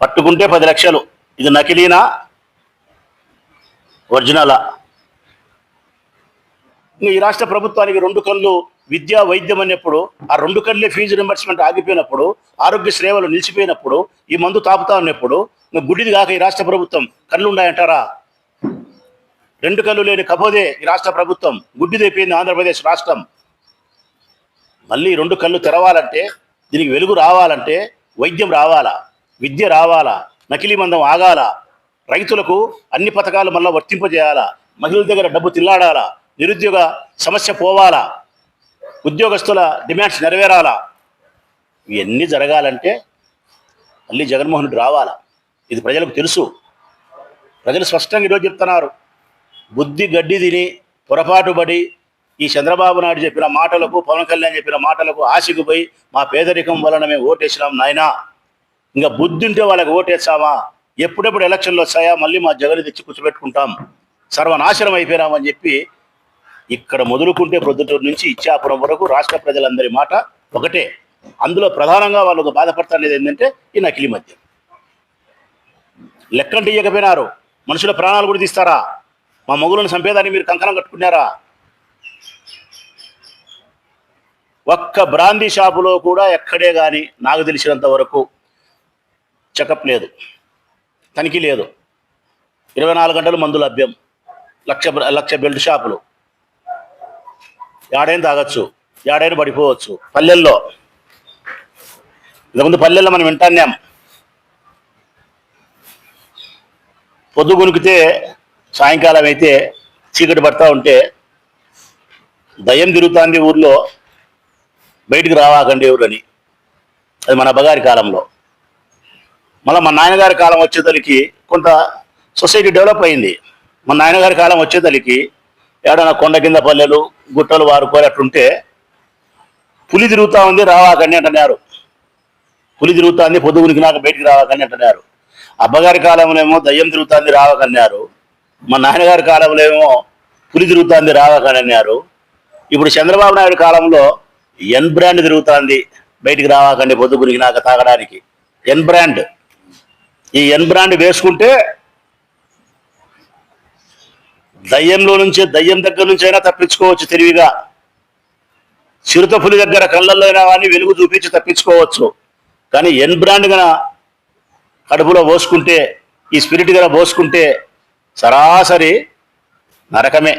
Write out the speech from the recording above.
పట్టుకుంటే పది లక్షలు. ఇది నకిలీనా? ఒరిజినలా? ఈ రాష్ట్ర ప్రభుత్వానికి రెండు కళ్ళు విద్యా వైద్యం అన్నప్పుడు ఆ రెండు కళ్ళే ఫీజు రింబర్స్మెంట్ ఆగిపోయినప్పుడు ఆరోగ్య సేవలు నిలిచిపోయినప్పుడు ఈ మందు తాపుతా ఉన్నప్పుడు నువ్వు గుడ్డిది కాక ఈ రాష్ట్ర ప్రభుత్వం కళ్ళు ఉన్నాయంటారా రెండు కళ్ళు లేని కపోదే ఈ రాష్ట్ర ప్రభుత్వం. గుడ్డిదైపోయింది ఆంధ్రప్రదేశ్ రాష్ట్రం. మళ్ళీ రెండు కళ్ళు తెరవాలంటే దీనికి వెలుగు రావాలంటే వైద్యం రావాలా? విద్య రావాలా? నకిలీ మందం ఆగాల? రైతులకు అన్ని పథకాలు మళ్ళీ వర్తింపజేయాలా? మహిళల దగ్గర డబ్బు తిల్లాడాలా? నిరుద్యోగ సమస్య పోవాలా? ఉద్యోగస్తుల డిమాండ్స్ నెరవేరాలా? ఇవన్నీ జరగాలంటే మళ్ళీ జగన్మోహన్ రావాలా? ఇది ప్రజలకు తెలుసు. ప్రజలు స్పష్టంగా ఈరోజు చెప్తున్నారు. బుద్ధి గడ్డి తిని పొరపాటు పడి ఈ చంద్రబాబు నాయుడు చెప్పిన మాటలకు పవన్ కళ్యాణ్ చెప్పిన మాటలకు ఆశకు పోయి మా పేదరికం వలన మేము ఓటేసినాం నాయనా. ఇంకా బుద్ధి ఉంటే వాళ్ళకి ఓటేస్తామా? ఎప్పుడెప్పుడు ఎలక్షన్లు వస్తాయా? మళ్ళీ మా జగన్ తెచ్చి కూర్చోబెట్టుకుంటాం. సర్వనాశనం అయిపోయినామని చెప్పి ఇక్కడ మొదలుకుంటే ప్రొద్దుటూరు నుంచి ఇచ్చాపురం వరకు రాష్ట్ర ప్రజలందరి మాట ఒకటే. అందులో ప్రధానంగా వాళ్ళు బాధపడుతున్నది ఏంటంటే ఈ నకిలీ మద్యం. లెక్కంటే ఇయ్యకపోయినారు మనుషుల ప్రాణాలు కూడా తీస్తారా? మా మొగులను సంపేదాన్ని మీరు కంకణం కట్టుకున్నారా? ఒక్క బ్రాందీ షాపులో కూడా ఎక్కడే కానీ నాకు తెలిసినంత వరకు చెకప్ లేదు. తనిఖీ లేదు. ఇరవై నాలుగు గంటలు మందు లభ్యం. లక్ష లక్ష బెల్ట్ షాపులు. ఏడైనా తాగొచ్చు. ఏడైనా పడిపోవచ్చు. పల్లెల్లో. ఇంతకుముందు పల్లెల్లో మనం వింటాన్నాం. పొద్దు గునికితే సాయంకాలం అయితే చీకటి పడతా ఉంటే దయ్యం తిరుగుతుంది ఊర్లో. బయటికి రావాకండి ఎవరని. అది మన అబ్బగారి కాలంలో. మళ్ళీ మా నాన్నగారి కాలం వచ్చేదలికి కొంత సొసైటీ డెవలప్ అయింది. మా నాన్నగారి కాలం వచ్చేదలికి ఏడైనా కొండ కింద పల్లెలు గుట్టలు వారుకోరు అట్లుంటే పులి తిరుగుతూ ఉంది రావాకండి అంటున్నారు. పులి తిరుగుతాంది పొద్దుగునికి నాకు బయటికి రావాకండి అంటున్నారు. అబ్బగారి కాలంలో ఏమో దయ్యం తిరుగుతుంది రావాకన్నారు. మా నాన్నగారి కాలంలో ఏమో పులి తిరుగుతుంది రావాకన్నారు అన్నారు. ఇప్పుడు చంద్రబాబు నాయుడు కాలంలో ఎన్ బ్రాండ్ తిరుగుతుంది బయటికి రావాకండి పొద్దుగురికి నాకు తాగడానికి. ఎన్ బ్రాండ్ ఈ ఎన్ బ్రాండ్ వేసుకుంటే దయ్యంలో నుంచే దయ్యం దగ్గర నుంచి అయినా తప్పించుకోవచ్చు తెలివిగా. చిరుత పులి దగ్గర కళ్ళల్లో అయినా కానీ వెలుగు చూపించి తప్పించుకోవచ్చు. కానీ ఎన్ బ్రాండ్ గన కడుపులో పోసుకుంటే ఈ స్పిరిట్ గన పోసుకుంటే సరాసరి నరకమే.